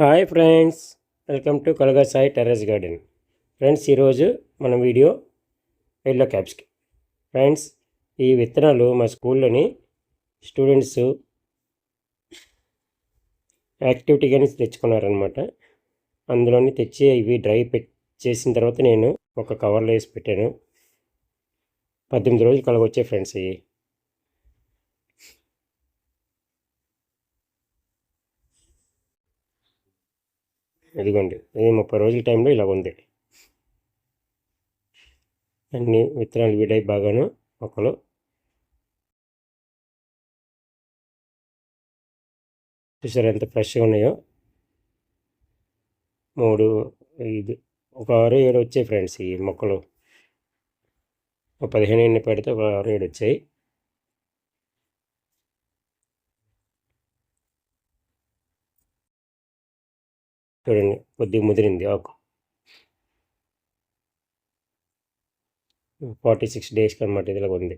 Hi friends welcome to కలగా Sai terrace garden. Friends ఈరోజు మన వీడియో ఎల్లో క్యాప్స్కి. ఫ్రెండ్స్ ఈ విత్తనాలు మా స్కూల్లోని స్టూడెంట్స్ యాక్టివిటీగానే తెచ్చుకున్నారనమాట అందులోని తెచ్చి ఇవి డ్రై పెట్ చేసిన తర్వాత నేను ఒక కవర్లో వేసి పెట్టాను. పద్దెనిమిది రోజులు కలగొచ్చాయి ఫ్రెండ్స్ ఇవి. ఇదిగోండి ఇది ముప్పై రోజుల టైంలో ఇలా ఉంది. అన్ని విత్తనాలు విడై బాగాను మొక్కలు. చూసారు ఎంత ఫ్రెష్గా ఉన్నాయో? మూడు ఐదు ఒక ఆరు ఏడు వచ్చాయి ఫ్రెండ్స్ ఈ మొక్కలు. ఒక పదిహేను ఎన్ని పెడితే ఒక ఆరు ఏడు వచ్చాయి. చూడండి కొద్దిగా ముదిరింది ఆకు. ఫార్టీ సిక్స్ డేస్కి అనమాట ఇదిలా ఉంది.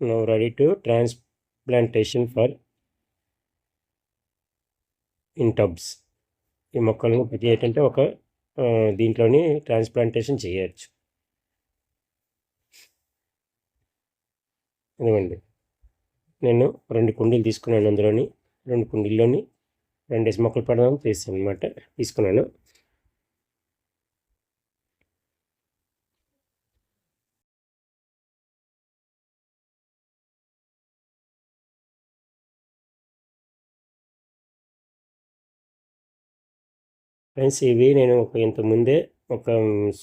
Now ready to transplantation for in tubs. ఈ మొక్కలను ప్రతి ఏంటంటే ఒక దీంట్లోని ట్రాన్స్ప్లాంటేషన్ చేయొచ్చు ఇదిగోండి నేను రెండు కుండీలు తీసుకున్నాను అందులోని రెండు కుండీల్లోని రెండు మొక్కలు పడదాం చేస్తాను అనమాట తీసుకున్నాను ఫ్రెండ్స్ ఇవి నేను ఒక ఇంతకుముందే ఒక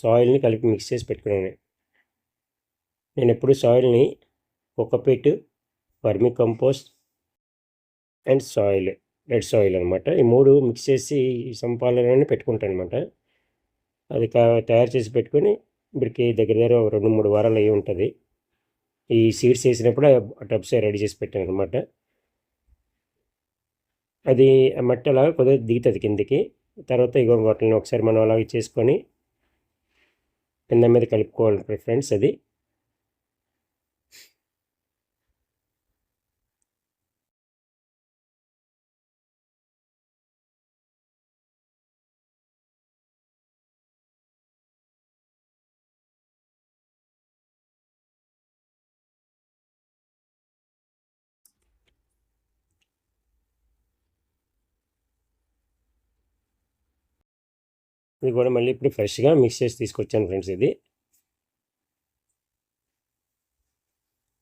సాయిల్ని కలిపి మిక్స్ చేసి పెట్టుకున్నాను. నేను ఎప్పుడు సాయిల్ని cocopeat vermicompost and soil red soil అనమాట ఈ మూడు మిక్స్ చేసి సంపాలనని పెట్టుకుంటాను అనమాట అది తయారు చేసి పెట్టుకొని ఇప్పటికి దగ్గర దగ్గర రెండు మూడు వారాలు అయ్యి ఉంటుంది. ఈ సీడ్స్ వేసినప్పుడు టబ్స్ రెడీ చేసి పెట్టాను అనమాట అది మట్టి అలా కొద్దిగా దిగుతుంది కిందకి. తర్వాత ఇగో వాటిని ఒకసారి మనం అలాగే చేసుకొని కింద మీద కలుపుకోవాలి ఫ్రెండ్స్ అది. ఇది కూడా మళ్ళీ ఇప్పుడు ఫ్రెష్గా మిక్స్ చేసి తీసుకొచ్చాను ఫ్రెండ్స్ ఇది.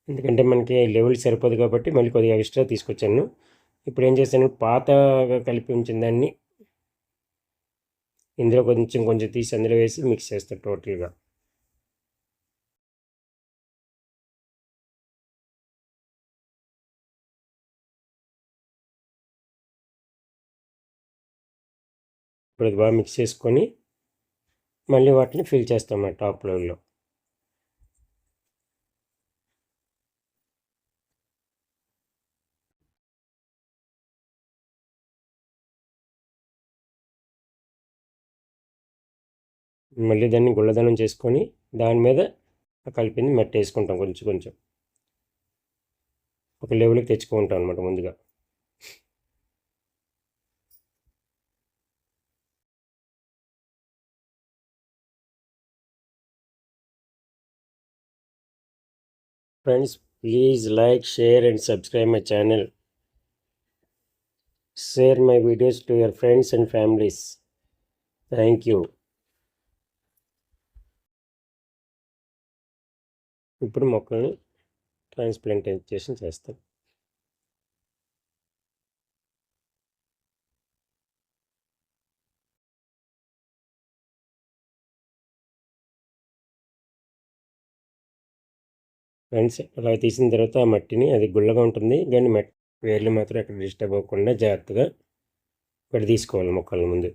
ఎందుకంటే మనకి లెవెల్ సరిపోదు కాబట్టి మళ్ళీ కొద్దిగా ఎక్స్ట్రా తీసుకొచ్చాను. ఇప్పుడు ఏం చేశాను? పాతగా కలిపి ఉంచిన దాన్ని ఇందులో కొంచెం కొంచెం తీసి అందులో వేసి మిక్స్ చేస్తాను టోటల్గా. ఇప్పుడు అది బాగా మిక్స్ చేసుకొని మళ్ళీ వాటిని ఫిల్ చేస్తాం టాప్ లెవెల్లో మళ్ళీ దాన్ని గుళ్ళదనం చేసుకొని దాని మీద కలిపింది మెట్ట వేసుకుంటాం కొంచెం కొంచెం. ఒక లెవెల్కి తెచ్చుకుంటాం అనమాట ముందుగా. Friends please like share and subscribe my channel share my videos to your friends and families thank you ఇప్పుడు మొక్కల్ని ట్రాన్స్ప్లాంటేషన్ చేస్తాం. ఫ్రెండ్స్ అలా తీసిన తర్వాత ఆ మట్టిని అది గుళ్ళగా ఉంటుంది. కానీ మట్టి వేర్లు మాత్రం ఎక్కడ డిస్టర్బ్ అవ్వకుండా జాగ్రత్తగా ఇక్కడ తీసుకోవాలి మొక్కల ముందు.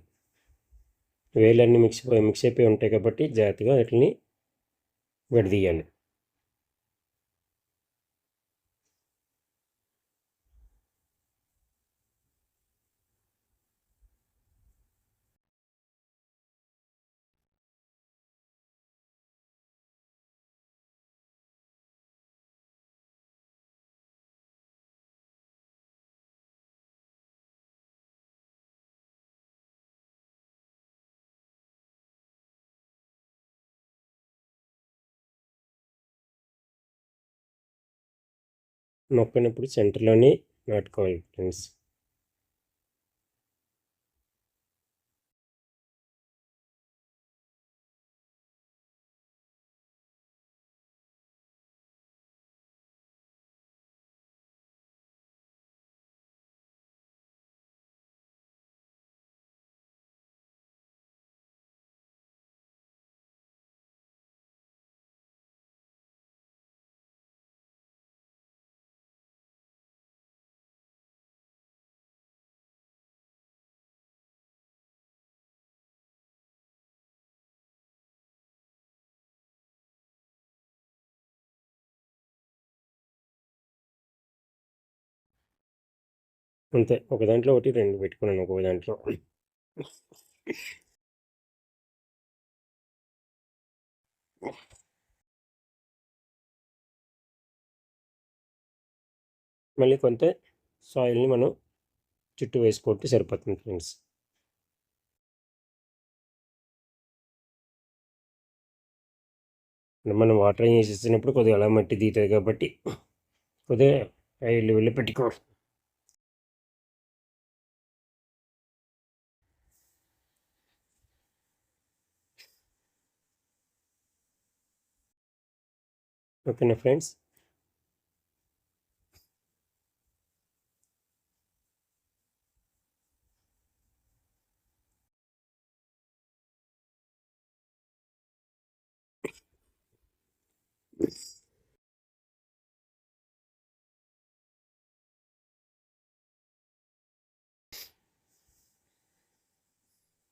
వేర్లన్నీ మిక్స్ మిక్స్ అయిపోయి ఉంటాయి కాబట్టి జాగ్రత్తగా వాటిని విడదీయాలి నొక్కినప్పుడు సెంటర్లోనే నాటుకోవాలి ఫ్రెండ్స్. అంతే. ఒక దాంట్లో ఒకటి రెండు పెట్టుకున్నాను ఒక దాంట్లో. మళ్ళీ కొంత సాయిల్ని మనం చుట్టూ వేసుకుంటే సరిపోతుంది ఫ్రెండ్స్. మనం వాటర్ వేసేసినప్పుడు కొద్దిగా అలా మట్టి దిగుతుంది కాబట్టి కొద్దిగా వెళ్ళి వెళ్ళి పెట్టుకోవాలి ఓకేనా ఫ్రెండ్స్?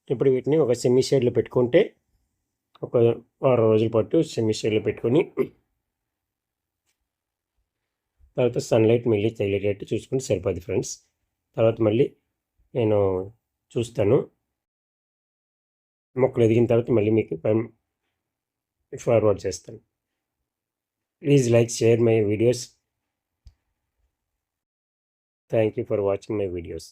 ఇప్పుడు వీటిని ఒక సెమీ షేడ్లో పెట్టుకుంటే ఒక వారం రోజుల పాటు సెమీ షేడ్లో పెట్టుకొని తర్వాత సన్లైట్ మళ్ళీ తగిలేటట్టు చూసుకుంటే సరిపోద్ది ఫ్రెండ్స్ తర్వాత మళ్ళీ నేను చూస్తాను. మొక్కలు ఎదిగిన తర్వాత మళ్ళీ మీకు ఫార్వర్డ్ చేస్తాను. Please like share my videos thank you for watching my videos